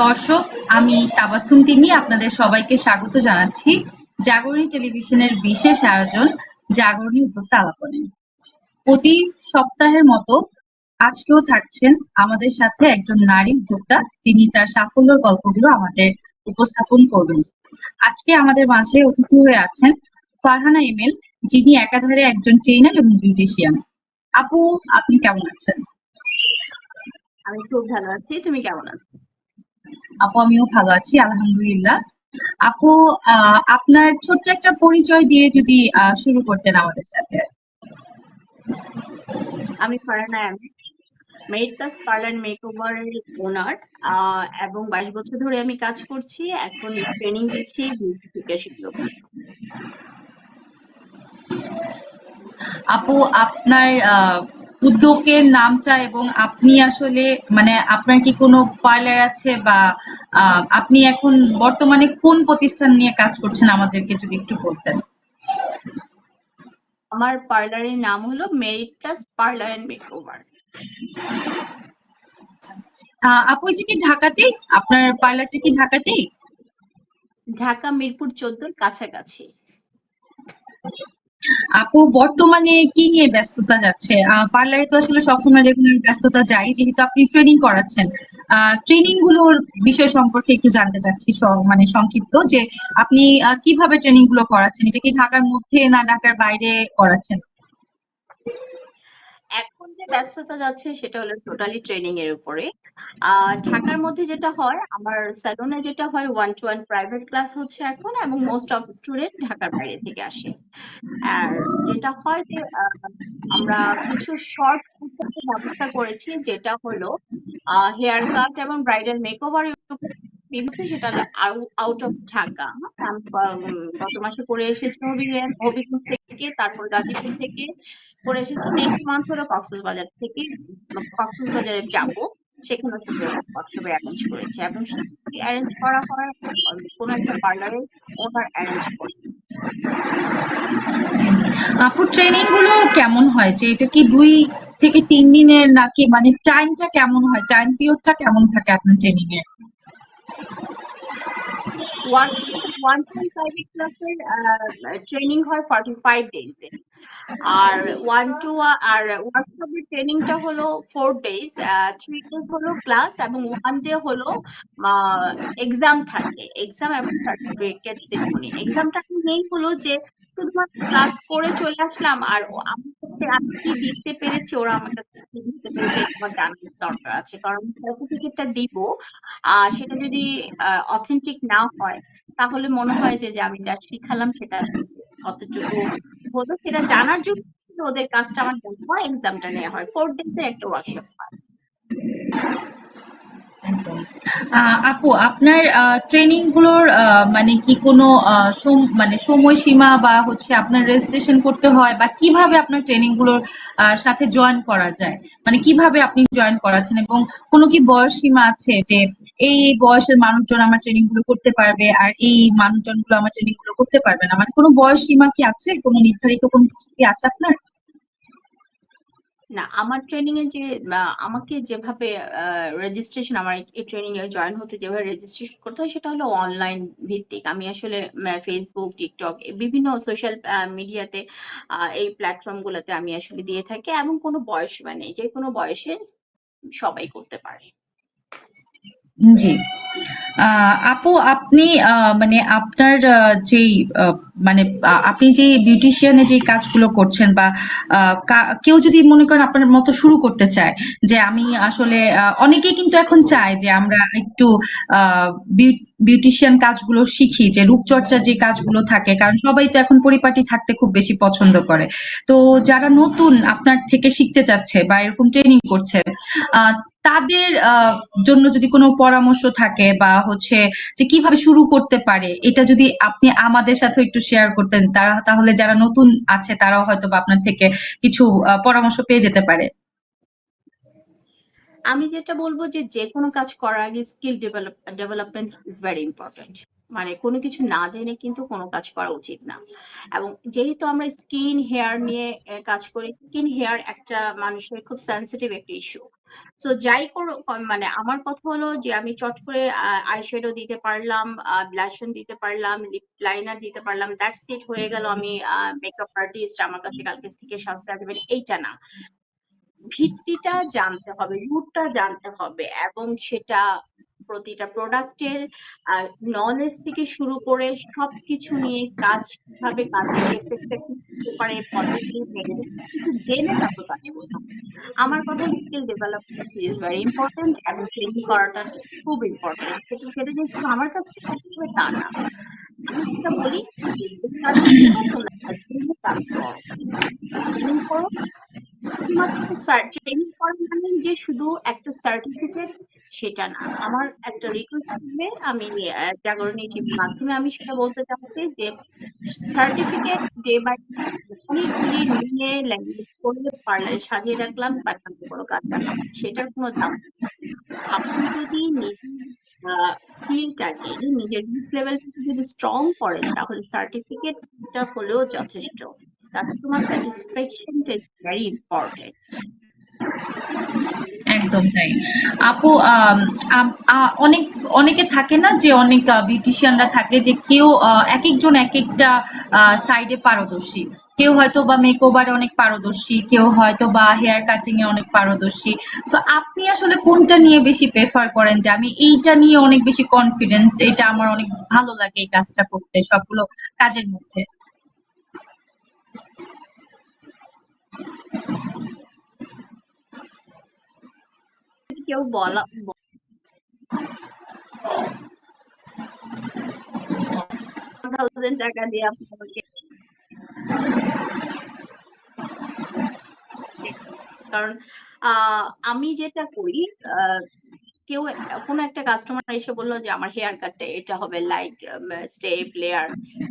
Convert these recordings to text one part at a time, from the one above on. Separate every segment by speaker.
Speaker 1: দর্শক, আমি তাবাসসুম তিনি আপনাদের সবাইকে স্বাগত জানাচ্ছি জাগরণী টেলিভিশনের বিশেষ আয়োজন জাগরণী উদ্যোক্তা আলাপনে। প্রতি সপ্তাহের মতো আজকেও থাকছেন আমাদের সাথে একজন নারী উদ্যোক্তা, তিনি তার সাফল্যের গল্পগুলো আমাদের উপস্থাপন করবেন। আজকে আমাদের মাঝে অতিথি হয়ে আছেন ফারহানা ইমেল যিনি একাধারে একজন ট্রেনার এবং বিউটিশিয়ান। আপু, আপনি কেমন আছেন?
Speaker 2: আমি খুব ভালো আছি, তুমি কেমন আছো?
Speaker 1: আপু আমিও ভালো আছি আলহামদুলিল্লাহ। আপু আপনার ছোট্ট একটা পরিচয় দিয়ে যদি শুরু করতেন আমাদের সাথে।
Speaker 2: আমি Farhana Ahmed Merit Plus Parlour মেকওভারের owner এবং বাইশ বছর ধরে আমি কাজ করছি এখন ট্রেনিং দিচ্ছি বিউটিফিকেশন
Speaker 1: আপু আপনার আহ, উদ্যোগের নামটা এবং আপনি আসলে মানে আপনার কি কোনো পার্লার আছে বা আপনি এখন বর্তমানে কোন প্রতিষ্ঠান নিয়ে কাজ করছেন আমাদেরকে যদি একটু বলতেন?
Speaker 2: আমার পার্লারের নাম হলো Merit Plus Parlour and makeover
Speaker 1: আপু এটা কি ঢাকাতেই আপনার পার্লারটা কি ঢাকাতেই?
Speaker 2: ঢাকা মিরপুর চোদ্দোর কাছাকাছি।
Speaker 1: আপু, বর্তমানে কি নিয়ে ব্যস্ততা যাচ্ছে? পার্লারে তো আসলে সবসময় রেগুলার ব্যস্ততা যাই, যেহেতু আপনি ট্রেনিং করাচ্ছেন। ট্রেনিংগুলোর বিষয় সম্পর্কে একটু জানতে চাচ্ছি মানে সংক্ষিপ্ত, যে আপনি কীভাবে ট্রেনিংগুলো করাচ্ছেন? এটা কি ঢাকার মধ্যে না ঢাকার বাইরে করাচ্ছেন?
Speaker 2: ব্যস্ততা যাচ্ছে, সেটা হলো টোটালি ট্রেনিং এর উপরে। আহ ঢাকার মধ্যে যেটা হয়, আমার স্যালুনে যেটা হয় one to one private class হচ্ছে এখন, এবং মোস্ট অফ স্টুডেন্ট ঢাকার বাইরে থেকে আসে। আর যেটা হয় যে আমরা কিছু শর্ট ব্যবস্থা করেছি, যেটা হলো হেয়ার কাট এবং ব্রাইডাল মেকওভার বিভিন্ন, সেটা আউট অফ ঢাকা। গত মাসে করে এসেছি হবিগঞ্জ থেকে, তারপর গাজীপুর থেকে করে এসেছি। নেক্সট মান্থ হলো কক্সবাজার থেকে কক্সবাজারে যাব। সেখানে ওয়ার্কশপে অ্যারেঞ্জ করেছে এবং অ্যারেঞ্জ করা হয় কোনো একটা পার্লারে ওনার অ্যারেঞ্জ করে।
Speaker 1: আপু ট্রেনিংগুলো কেমন হয়? যে এটা কি দুই থেকে তিন দিনের নাকি মানে টাইমটা কেমন হয়? টাইম পিরিয়ডটা কেমন থাকে আপনার ট্রেনিং এ?
Speaker 2: ওয়ান ওয়ান পয়েন্ট ফাইভ ক্লাসের ট্রেনিং হয় ফর্টি ফাইভ ডেজে আর ওয়ান টু আর ওয়ার্কশপের ট্রেনিংটা হলো ফোর ডেজ থ্রি ডেজ হলো ক্লাস এবং ওয়ান ডে হলো এক্সাম থাকে এক্সাম এবং সার্টিফিকেট সেরিমনি এক্সামটা নেই হলো যে শুধুমাত্র ক্লাস করে চলে আসলাম আর আমি আমি কি দিতে পেরেছি ওরা আমার কাছে পেরেছে আমার জানার দরকার আছে। কারণ সার্টিফিকেটটা দিব, আর সেটা যদি অথেন্টিক না হয়, তাহলে মনে হয় যে আমি যা শিখালাম সেটা কতটুকু হলো সেটা জানার জন্য ওদের কাজটা আমার মনে হয় এক্সামটা নেওয়া হয়। ফোর ডেজে একটা ওয়ার্কশপ হয়।
Speaker 1: একদম। আপু, আপনার ট্রেনিংগুলোর মানে কি কোনো মানে সময়সীমা বা হচ্ছে আপনার রেজিস্ট্রেশন করতে হয় বা কীভাবে আপনার ট্রেনিংগুলোর সাথে জয়েন করা যায়? মানে কীভাবে আপনি জয়েন করাচ্ছেন এবং কোনো কি বয়স সীমা আছে যে এই এই বয়সের মানুষজন আমার ট্রেনিংগুলো করতে পারবে আর এই মানুষজনগুলো আমার ট্রেনিংগুলো করতে পারবে না? মানে কোনো বয়স সীমা কি আছে? কোনো নির্ধারিত কোনো কিছু কি আছে আপনার?
Speaker 2: না, আমার ট্রেনিং এ যে আমাকে যেভাবে রেজিস্ট্রেশন আমার এই ট্রেনিং এ জয়েন হতে যেভাবে রেজিস্ট্রেশন করতে হয়, সেটা হলো অনলাইন ভিত্তিক। আমি আসলে ফেসবুক টিকটক বিভিন্ন সোশ্যাল মিডিয়াতে এই প্ল্যাটফর্ম গুলোতে আমি আসলে দিয়ে থাকি এবং কোনো বয়স মানে যে কোনো বয়সে সবাই করতে পারে।
Speaker 1: জি। আপু আপনি মানে আপনার আহ, মানে আপনি যে বিউটিশিয়ানে যে কাজগুলো করছেন বা কেউ যদি মনে করেন আপনার মতো শুরু করতে চায় যে আমি আসলে অনেকেই কিন্তু এখন চায় যে আমরা একটু বিউটিশিয়ান কাজগুলো শিখি যে রূপচর্চার যে কাজগুলো থাকে কারণ সবাই তো এখন পরিপাটি থাকতে খুব বেশি পছন্দ করে। তো যারা নতুন আপনার থেকে শিখতে চাচ্ছে বা এরকম ট্রেনিং করছে তাদের জন্য যদি কোনো পরামর্শ থাকে বা হচ্ছে যে কীভাবে শুরু করতে পারে, এটা যদি আপনি আমাদের সাথে একটু শেয়ার করতেন, তারা তাহলে যারা নতুন আছে তারাও হয়তো বা আপনার থেকে কিছু পরামর্শ পেয়ে যেতে পারে।
Speaker 2: আমি যেটা বলব যে যে কোনো কাজ করার আগে skill develop development is very important মানে কোনো কিছু না জেনে কিন্তু কোনো কাজ করা উচিত না। এবং যেহেতু আমরা স্কিন হেয়ার নিয়ে কাজ করি স্কিন হেয়ার একটা মানুষের খুব সেন্সিটিভ একটা ইস্যু তো যাই করো মানে আমার কথা হলো যে আমি চট করে আইশ্যাডো দিতে পারলাম ব্লাশন দিতে পারলাম লিপ লাইনার দিতে পারলাম দ্যাটস ইট হয়ে গেল আমি মেকআপ আর্টিস্ট আমার কাছে কালকে থেকে সাজতে আসবেন এইটা না। ভিত্তিটা জানতে হবে রুটটা জানতে হবে, এবং সেটা প্রতিটা প্রোডাক্টের নলেজ থেকে শুরু করে সবকিছু নিয়ে কাজ কীভাবে কাজের এফেক্টটা কি হতে পারে পজিটিভ নেগেটিভ কিছু জেনে তারপর কাজ আমার কথা skill development is very important এবং ট্রেনিং করাটা খুব ইম্পর্টেন্ট সেটা সেটা শুধু আমার কাছে তা না। আমি যেটা বলি কাজ করো। করো শুধুমাত্র করা মানে যে শুধু একটা সার্টিফিকেট সেটা না। আমার একটা রিকোয়েস্ট থাকবে, আমি জাগরণী টিভির মাধ্যমে আমি সেটা বলতে চাচ্ছি যে সার্টিফিকেট ডে বাই অনেকগুলি নিয়ে ল্যাঙ্গুয়েজ করলে পার্লারে সাজিয়ে রাখলাম আমি কোনো কাজ সেটার কোনো দাম। আপনি যদি নিজের ফিল্ডটাকে নিজের লেভেলটাকে যদি স্ট্রং করেন তাহলে সার্টিফিকেটটা হলেও যথেষ্ট। কাস্টমার স্যাটিসফ্যাকশনটা ইজ ভেরি ইম্পর্টেন্ট
Speaker 1: একদম তাই। আপু অনেক, অনেকে থাকে না যে অনেক বিউটিশিয়ানরা থাকে যে কেউ এক একজন এক একটা সাইডে পারদর্শী। কেউ হয়তো বা মেকওভারে অনেক পারদর্শী, কেউ হয়তো বা হেয়ার কাটিং এ অনেক পারদর্শী। সো আপনি আসলে কোনটা নিয়ে বেশি প্রেফার করেন যে আমি এইটা নিয়ে অনেক বেশি কনফিডেন্ট এটা আমার অনেক ভালো লাগে এই কাজটা করতে সবগুলো কাজের মধ্যে?
Speaker 2: কেউ বলা টাকা দিয়ে আপনি আমাকে কারণ আমি যেটা করি কেউ কোনো একটা কাস্টমার এসে বলল যে, আমার হেয়ার কাটটা এটা হবে লাইক স্টেপ লেয়ার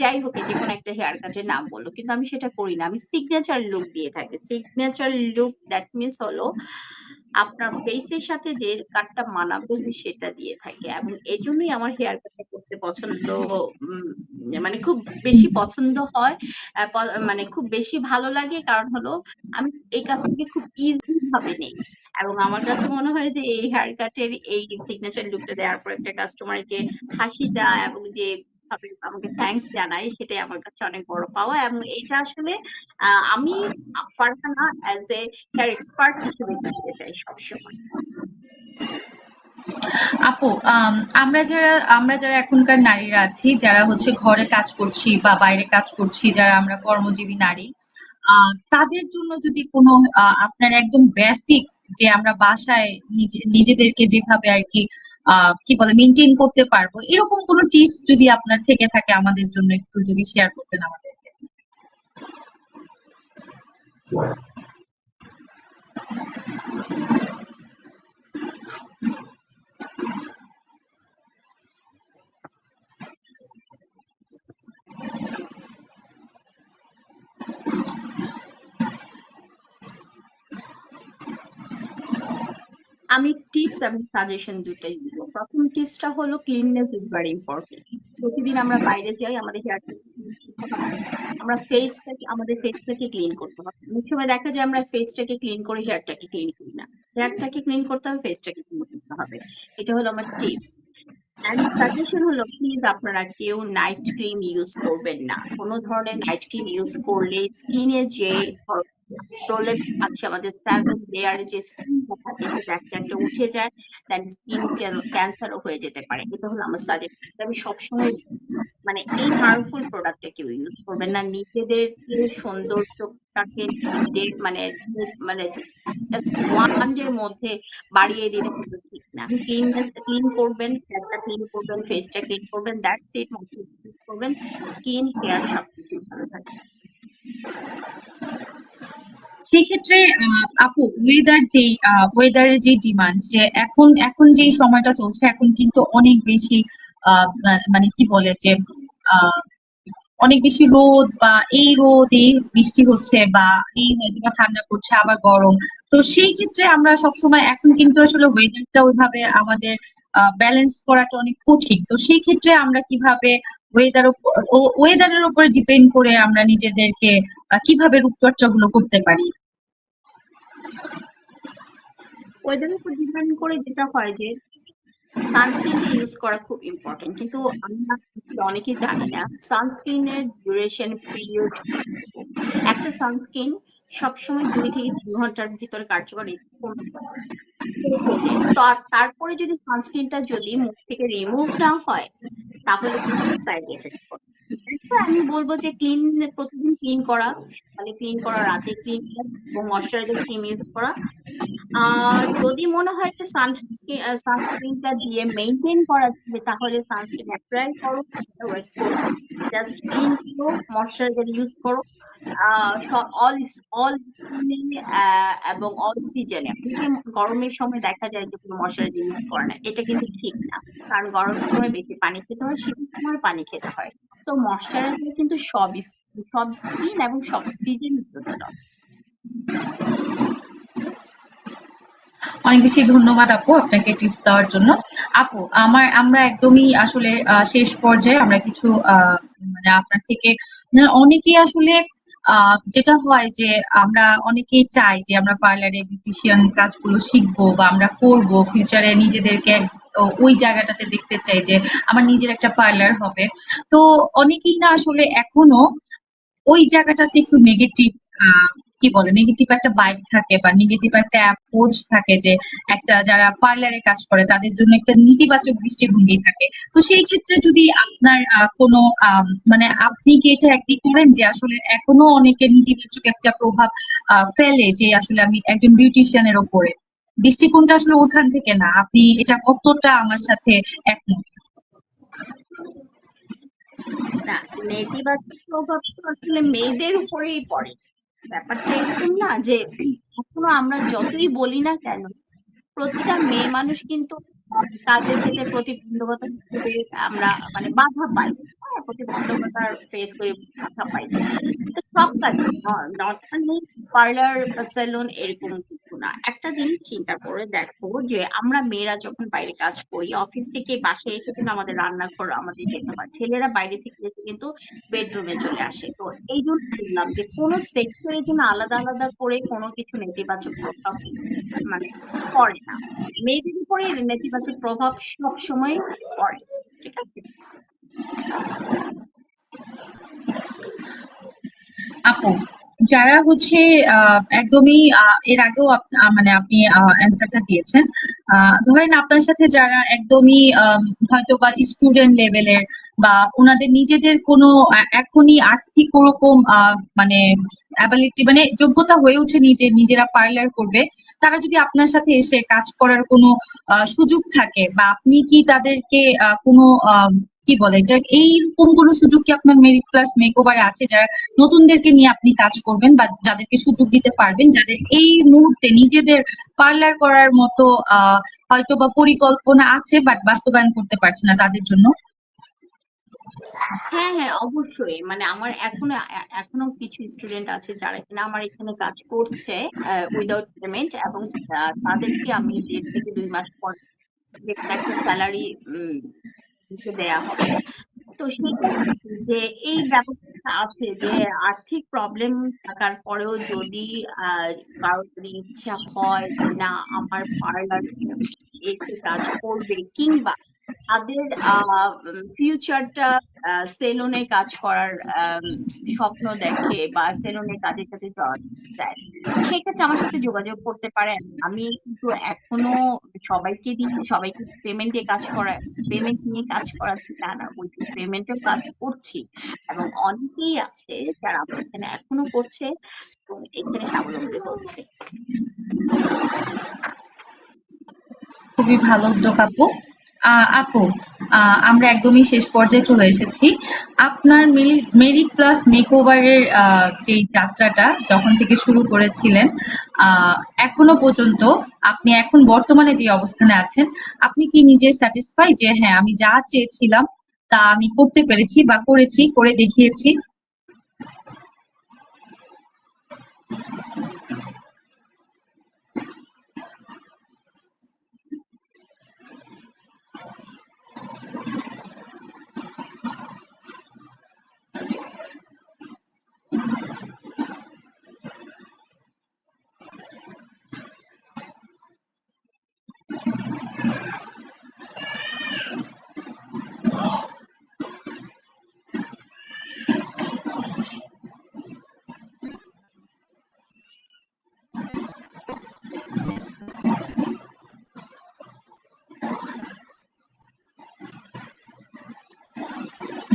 Speaker 2: যাই হোক যে কোনো একটা হেয়ার কাটের নাম বলল। কিন্তু আমি সেটা করি না। আমি সিগনেচার লুক দিয়ে থাকি। সিগনেচার লুক দ্যাট মিনস হলো আপনার ফেসের সাথে যে কাটটা মানাবে সেটা দিয়ে থাকে। এবং এই জন্যই আমার হেয়ার কাটটা করতে পছন্দ মানে খুব বেশি পছন্দ হয়। মানে খুব বেশি ভালো লাগে কারণ হলো আমি এই কাজটাকে খুব ইজি ভাবে নেই। এবং আমার কাছে মনে হয় যে এই হেয়ার কাটের এই সিগনেচার লুকটা দেওয়ার পর একটা কাস্টমারকে হাসিটা এবং যে ভাবে আমাকে থ্যাঙ্কস জানাই সেটাই আমার কাছে অনেক বড় পাওয়া এবং এটা আসলে আমি ফারহানা অ্যাজ এ এক্সপার্ট হিসেবে করতে চাই সবসময়।
Speaker 1: আপু আম, আমরা যারা আমরা যারা এখনকার নারীরা আছি যারা হচ্ছে ঘরে কাজ করছি বা বাইরে কাজ করছি যারা আমরা কর্মজীবী নারী তাদের জন্য যদি কোনো আপনার একদম বেসিক যে আমরা বাসায় নিজে নিজেদেরকে যেভাবে আর কি কি বলে মেনটেন করতে পারব। এরকম কোনো টিপস যদি আপনার থেকে থাকে আমাদের জন্য একটু যদি শেয়ার করতেন আমাদেরকে।
Speaker 2: আমি টিপস এবং সাজেশন দুটাই দিব প্রথম টিপসটা হলো ক্লিননেস ইজ ভেরি ইম্পর্টেন্ট প্রতিদিন আমরা বাইরে যাই, আমাদের হেয়ার আমরা ফেসটাকে আমাদের ফেসটাকে ক্লিন করতে হবে অনেক সময় দেখা যায় আমরা ফেসটাকে ক্লিন করে হেয়ারটাকে ক্লিন করি না। হেয়ারটাকে ক্লিন করতে হবে ফেসটাকে ক্লিন করতে হবে। এটা হলো আমার টিপস অ্যান্ড সাজেশন হলো প্লিজ আপনারা কেউ নাইট ক্রিম ইউজ করবেন না। কোনো ধরনের নাইট ক্রিম ইউজ করলে স্কিনে যে প্রলেপ আছে আমাদের সেভেন লেয়ার যে থাকে, সেটা উঠে যায় দেন স্কিন ক্যান্সারও হয়ে যেতে পারে। এটা হলো আমার সাজেশন আমি সবসময় মানে এই হার্মফুল প্রোডাক্টটা কেউ ইউজ করবেন না। নিজেদের সৌন্দর্যটাকে নিজেদের মানে মানে জাস্ট ওয়ানের মধ্যে বাড়িয়ে দিলে কিন্তু ঠিক না। ক্লিন ক্লিন করবেন ফেসটা ক্লিন করবেন ফেসটা ক্লিন করবেন দ্যাটস ইট করবেন স্কিন হেয়ার সবকিছু ভালো থাকে।
Speaker 1: সেক্ষেত্রে আহ, আপু ওয়েদার যে ওয়েদারের যে ডিমান্ড যে এখন এখন যে সময়টা চলছে এখন কিন্তু অনেক বেশি মানে কি বলে যে অনেক বেশি রোদ বা এই রোদ এই বৃষ্টি হচ্ছে বা এই বা ঠান্ডা পড়ছে আবার গরম। তো সেই ক্ষেত্রে আমরা সবসময় এখন কিন্তু আসলে ওয়েদারটা ওইভাবে আমাদের ব্যালেন্স করাটা অনেক কঠিন। তো সেই ক্ষেত্রে আমরা কীভাবে ওয়েদার ওয়েদারের উপরে ডিপেন্ড করে আমরা নিজেদেরকে কীভাবে রূপচর্চা গুলো করতে পারি?
Speaker 2: ওয়েদারের উপর ডিপেন্ড করে যেটা হয় যে ইউজ করা খুব ইম্পর্টেন্ট কিন্তু জানি না সানস্ক্রিনের ডিউরেশন পিরিয়ড একটা সানস্ক্রিন সবসময় দুই থেকে তিন ঘণ্টার ভিতরে কার্যকরী তারপরে যদি সানস্ক্রিনটা যদি মুখ থেকে রিমুভ না হয়, তাহলে সাইড এফেক্ট আমি বলব যে ক্লিন প্রতিদিন ক্লিন করা মানে ক্লিন করা, রাতে ক্লিন এবং ময়শ্চারাইজার ক্রিম ইউজ করা। যদি মনে হয় যে সানস্ক্রিন সানস্ক্রিনটা দিয়ে মেনটেন করা যাবে, তাহলে সানস্ক্রিন অ্যাপ্লাই করো ওয়েস্ট জাস্ট করো। ময়শ্চারাইজার ইউজ করো অল অল এবং অল সিজনে গরমের সময় দেখা যায় যে কোনো ময়শ্চারাইজার ইউজ করে না, এটা কিন্তু ঠিক না। কারণ গরমের সময় বেশি পানি খেতে হয়, শীতের সময় পানি খেতে হয়। সো ময়শ্চারাইজার কিন্তু সব সব স্কিন এবং সব সিজন দরকার
Speaker 1: অনেক বেশি ধন্যবাদ, আপু, আপনাকে টিপস দেওয়ার জন্য। আপু, আমার, আমরা একদমই আসলে শেষ পর্যায়ে আমরা কিছু মানে আপনার থেকে অনেকেই আসলে যেটা হয় যে আমরা অনেকেই চাই যে আমরা পার্লারে বিউটিশিয়ান কাজগুলো শিখব বা আমরা করব, ফিউচারে নিজেদেরকে ওই জায়গাটাতে দেখতে চাই যে আমার নিজের একটা পার্লার হবে। তো অনেকেই না আসলে এখনও ওই জায়গাটাতে একটু নেগেটিভ কি বলে নেগেটিভ একটা ভাইব থাকে বা নেগেটিভ একটা অ্যাপ্রোচ থাকে যে একটা যারা পার্লারে কাজ করে তাদের জন্য একটা নেতিবাচক দৃষ্টিভঙ্গি থাকে। তো সেই ক্ষেত্রে যদি আপনার কোনো মানে আপনি কি এটা একটি করেন যে আসলে এখনও অনেকের নেতিবাচক একটা প্রভাব ফেলে যে আসলে আমি একজন বিউটিশিয়ানের ওপরে? দৃষ্টিকোণটা আসলে ওখান থেকে না, আপনি এটা কতটা আমার সাথে একমত?
Speaker 2: না, নেতিবাচক প্রভাব তো আসলে মেয়েদের উপরেই পড়ে। ব্যাপারটা এরকম না যে এখনও আমরা যতই বলি না কেন, প্রতিটা মেয়ে মানুষ কিন্তু তাদের ক্ষেত্রে প্রতিবন্ধকতা হিসেবে আমরা মানে বাধা পাই। হ্যাঁ প্রতিবন্ধকতার ফেস করে বাধা পাই। সব কাজ নট অনলি পার্লার সেলুন এরকম না। একটা জিনিস চিন্তা করে দেখো যে, আমরা মেয়েরা যখন বাইরে কাজ করি অফিস থেকে বাসায় এসে কিন্তু আমাদের রান্নাঘর আমাদের যেতে হয়। ছেলেরা বাইরে থেকে এসে কিন্তু বেডরুমে চলে আসে। তো এই জন্য বললাম যে, কোনো সেক্টরের জন্য আলাদা আলাদা করে কোনো কিছু নেতিবাচক প্রভাব মানে পড়ে না। মেয়েদের উপরে নেতিবাচক প্রভাব সব সময় পড়ে, ঠিক আছে?
Speaker 1: আপু যারা হচ্ছে একদমই এর আগেও মানে আপনি অ্যান্সারটা দিয়েছেন। ধরেন আপনার সাথে যারা একদমই হয়তো বা স্টুডেন্ট লেভেলের বা ওনাদের নিজেদের কোনো এখনই আর্থিক ওরকম মানে অ্যাবিলিটি মানে যোগ্যতা হয়ে ওঠেনি যে নিজেরা পার্লার করবে, তারা যদি আপনার সাথে এসে কাজ করার কোনো সুযোগ থাকে বা আপনি কি তাদেরকে কোনো কি বলে? এটা এইরকম কোনো সুযোগ কি আপনার মেরিট প্লাস মেকওভারে আছে যারা নতুনদেরকে নিয়ে আপনি কাজ করবেন বা যাদেরকে সুযোগ দিতে পারবেন, যাদের এই মুহূর্তে নিজেদের পার্লার করার মতো হয়তো বা পরিকল্পনা আছে বাট বাস্তবায়ন করতে পারছে না তাদের জন্য?
Speaker 2: হ্যাঁ হ্যাঁ অবশ্যই। মানে আমার এখনও এখনও কিছু স্টুডেন্ট আছে যারা কিনা আমার এখানে কাজ করছে উইদাউট পেমেন্ট এবং তাদেরকে আমি দেড় থেকে দুই মাস পর একটা স্যালারি দেয়া হবে। তো সেটা যে এই ব্যবস্থা আছে যে আর্থিক প্রবলেম থাকার পরেও যদি কারোর যদি ইচ্ছা হয় না, আমার পার্লার এসে কাজ করবে কিংবা তাদের ফিউচারটা সেলুনে কাজ করার স্বপ্ন দেখে বা সেলুনে কাজের সাথে দেয়। সেক্ষেত্রে আমার সাথে যোগাযোগ করতে পারেন। আমি কিন্তু এখনও সবাইকে দিই, সবাইকে পেমেন্টে কাজ করা পেমেন্ট নিয়ে কাজ করাচ্ছি তা না বলছি পেমেন্টেও কাজ করছি। এবং অনেকেই আছে যারা আমার এখানে এখনও করছে এবং এখানে স্বাবলম্বী হচ্ছে।
Speaker 1: খুবই ভালো উদ্যোগ আপু। আপু আমরা একদমই শেষ পর্যায়ে চলে এসেছি। আপনার মেরিট প্লাস মেকওভারের যে যাত্রাটা যখন থেকে শুরু করেছিলেন এখনও পর্যন্ত আপনি এখন বর্তমানে যে অবস্থানে আছেন, আপনি কি নিজে স্যাটিসফাই যে হ্যাঁ আমি যা চেয়েছিলাম তা আমি করতে পেরেছি বা করেছি, করে দেখিয়েছি?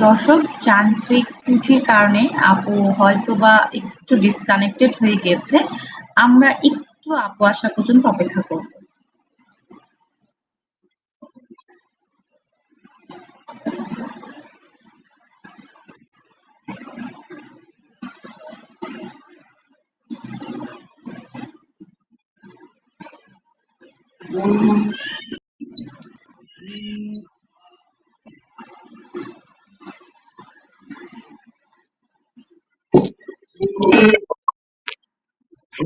Speaker 1: দর্শক, যান্ত্রিক ত্রুটির কারণে আপু হয়তো বা একটু ডিসকানেক্টেড হয়ে গেছে আমরা একটু আপু আসা পর্যন্ত অপেক্ষা করব Thank mm -hmm. you.